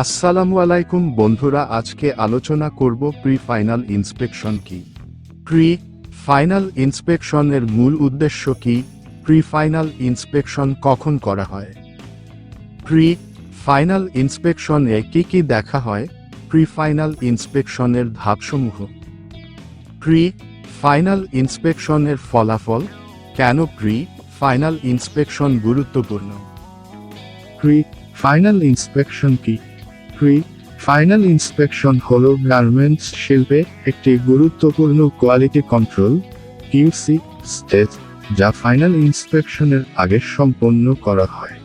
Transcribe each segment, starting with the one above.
আসসালামু আলাইকুম বন্ধুরা, আজকে আলোচনা করব প্রি ফাইনাল ইন্সপেকশন কি? প্রি ফাইনাল ইন্সপেকশনের মূল উদ্দেশ্য কি? প্রি ফাইনাল ইন্সপেকশন কখন করা হয়? প্রি ফাইনাল ইন্সপেকশনে কি কি দেখা হয়? প্রি ফাইনাল ইন্সপেকশনের ধাপসমূহ। প্রি ফাইনাল ইন্সপেকশনের ফলাফল, কেন প্রি ফাইনাল ইন্সপেকশন গুরুত্বপূর্ণ? প্রি ফাইনাল ইন্সপেকশন কি? প্রি ফাইনাল ইন্সপেকশন হল গার্মেন্টস শিল্পে একটি গুরুত্বপূর্ণ কোয়ালিটি কন্ট্রোল, কিউসি, স্টেজ, যা ফাইনাল ইন্সপেকশনের আগে সম্পন্ন করা হয়।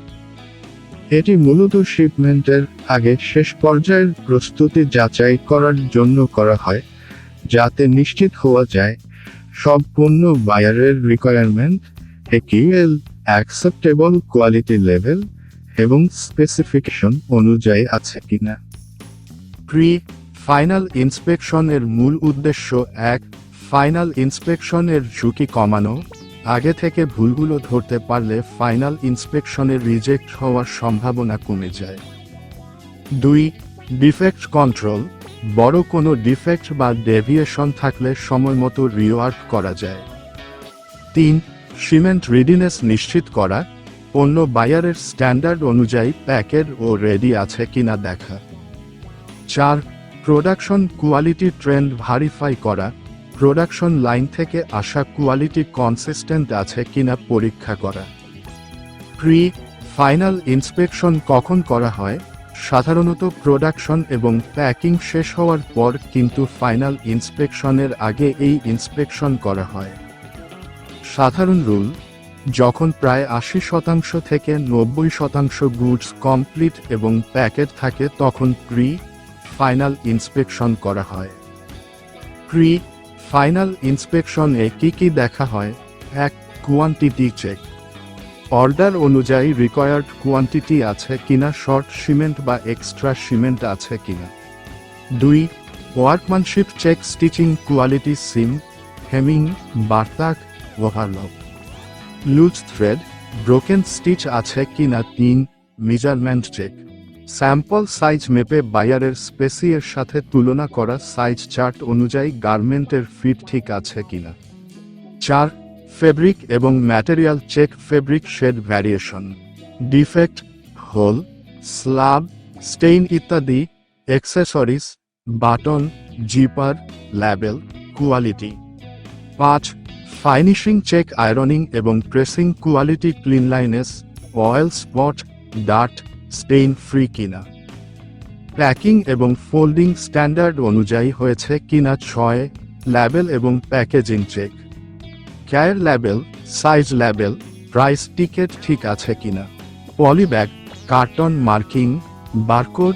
এটি মূলত শিপমেন্টের আগে শেষ পর্যায়ের প্রস্তুতি যাচাই করার জন্য করা হয়, যাতে নিশ্চিত হওয়া যায় সব পণ্য বায়ারের requirement AQL acceptable quality level এবং স্পেসিফিকেশন অনুযায়ী আছে কিনা? প্রি ফাইনাল ইন্সপেকশনের মূল উদ্দেশ্য এক ফাইনাল ইন্সপেকশনের ঝুঁকি কমানো। আগে থেকে ভুলগুলো ধরতে পারলে ফাইনাল ইন্সপেকশনের রিজেক্ট হওয়ার সম্ভাবনা কমে যায়। দুই ডিফেক্ট কন্ট্রোল বড় কোনো ডিফেক্ট বা ডেভিয়েশন থাকলে সময় মতো রিওয়ার্ক করা যায়। তিন সিমেন্ট রেডিনেস নিশ্চিত করা। পণ্য বায়ারের স্ট্যান্ডার্ড অনুযায়ী প্যাকের ও রেডি আছে কিনা দেখা। চার, প্রোডাকশন কোয়ালিটি ট্রেন্ড ভারিফাই করা। প্রোডাকশন লাইন থেকে আসা কোয়ালিটি কনসিস্টেন্ট আছে কিনা পরীক্ষা করা। প্রি ফাইনাল ইন্সপেকশন কখন করা হয়? সাধারণত প্রোডাকশন এবং প্যাকিং শেষ হওয়ার পর কিন্তু ফাইনাল ইন্সপেকশনের আগে এই ইন্সপেকশন করা হয়। সাধারণ রুল যখন প্রায় আশি শতাংশ থেকে নব্বই শতাংশ গুডস কমপ্লিট এবং প্যাকেট থাকে তখন প্রি ফাইনাল ইন্সপেকশন করা হয়। প্রি ফাইনাল ইন্সপেকশনে কি কি দেখা হয়? এক কোয়ান্টিটি চেক অর্ডার অনুযায়ী রিকোয়ার্ড কোয়ান্টিটি আছে কিনা শর্ট সিমেন্ট বা এক্সট্রা সিমেন্ট আছে কিনা। দুই workmanship check stitching quality seam hemming bartack overlock loose thread broken stitch আছে কি না তিন মেজারমেন্ট চেক স্যাম্পল সাইজ মেপে বায়ারের স্পেসিয়ের সাথে তুলনা করা সাইজ চার্ট অনুযায়ী গার্মেন্টের ফিট ঠিক আছে কিনা। চার ফেব্রিক এবং material check fabric shade variation defect hole slub stain ইত্যাদি accessories button zipper label quality পাঁচ ফাইনিশিং চেক, আয়রনিং এবং pressing quality cleanliness oil spot ডাট stain free কিনা। প্যাকিং এবং ফোল্ডিং স্ট্যান্ডার্ড অনুযায়ী হয়েছে কিনা ছয় ল্যাবেল এবং packaging check. Care label size label price ticket ঠিক আছে কিনা। Polybag, carton marking, barcode,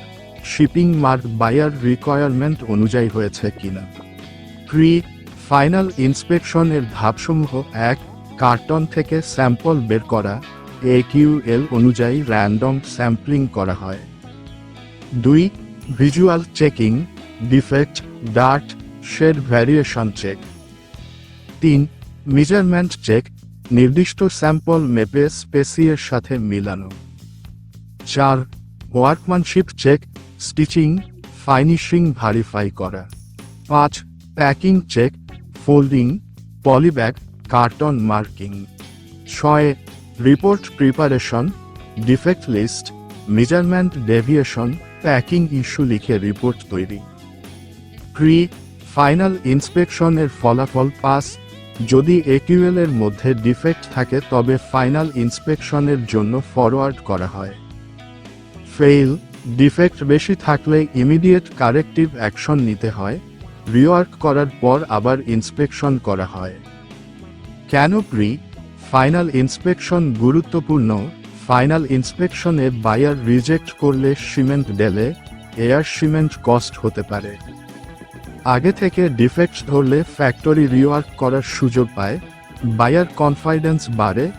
shipping mark, buyer requirement অনুযায়ী হয়েছে কিনা। প্রি ফাইনাল ইন্সপেকশনের ধাপসমূহ এক, কার্টন থেকে স্যাম্পল বের করা এ কিউএল অনুযায়ী র্যান্ডম স্যাম্পলিং করা হয়। দুই, visual checking, defect, dirt, shade variation check. তিন, মেজারমেন্ট চেক, নির্দিষ্ট স্যাম্পল মেপে স্পেসিয়ের সাথে মিলানো। চার workmanship check, stitching, finishing, verify করা। পাঁচ, packing check folding polybag carton marking ছয় report preparation defect list measurement deviation packing issue লিখে রিপোর্ট তৈরি। প্রি ফাইনাল ইন্সপেকশনের ফলাফল পাস। যদি একিউএল এর মধ্যে ডিফেক্ট থাকে, তবে ফাইনাল ইন্সপেকশনের জন্য ফরওয়ার্ড করা হয়। ফেইল ডিফেক্ট বেশি থাকলে ইমিডিয়েট কারেক্টিভ অ্যাকশন নিতে হয়। রিওয়ার্ক করার পর আবার ইন্সপেকশন করা হয়। কেন প্রি? ফাইনাল ইন্সপেকশন গুরুত্বপূর্ণ। ফাইনাল ইন্সপেকশনে বায়ার রিজেক্ট করলে shipment delay air shipment cost হতে পারে। আগে থেকে ডিফেক্ট ধরলে ফ্যাক্টরি রিওয়ার্ক করার সুযোগ পায়, বায়ার কনফিডেন্স বাড়ে,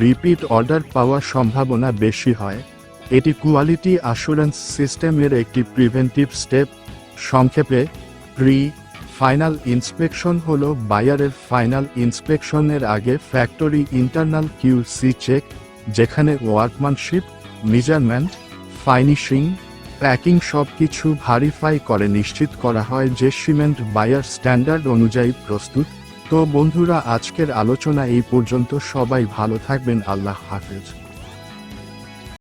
রিপিট অর্ডার পাওয়ার সম্ভাবনা বেশি হয়। এটি কোয়ালিটি অ্যাসুরেন্স সিস্টেমের একটি প্রিভেন্টিভ স্টেপ। সংক্ষেপে প্রি ফাইনাল ইন্সপেকশন হল বায়ারের ফাইনাল ইন্সপেকশনের আগে ফ্যাক্টরি ইন্টারনাল কিউসি চেক, যেখানে ওয়ার্কম্যানশিপ মেজারমেন্ট, ফাইনিশিং, প্যাকিং সব কিছু ভারিফাই করে নিশ্চিত করা হয় যে সিমেন্ট বায়ার স্ট্যান্ডার্ড অনুযায়ী প্রস্তুত। তো বন্ধুরা, আজকের আলোচনা এই পর্যন্ত। সবাই ভালো থাকবেন। আল্লাহ হাফেজ।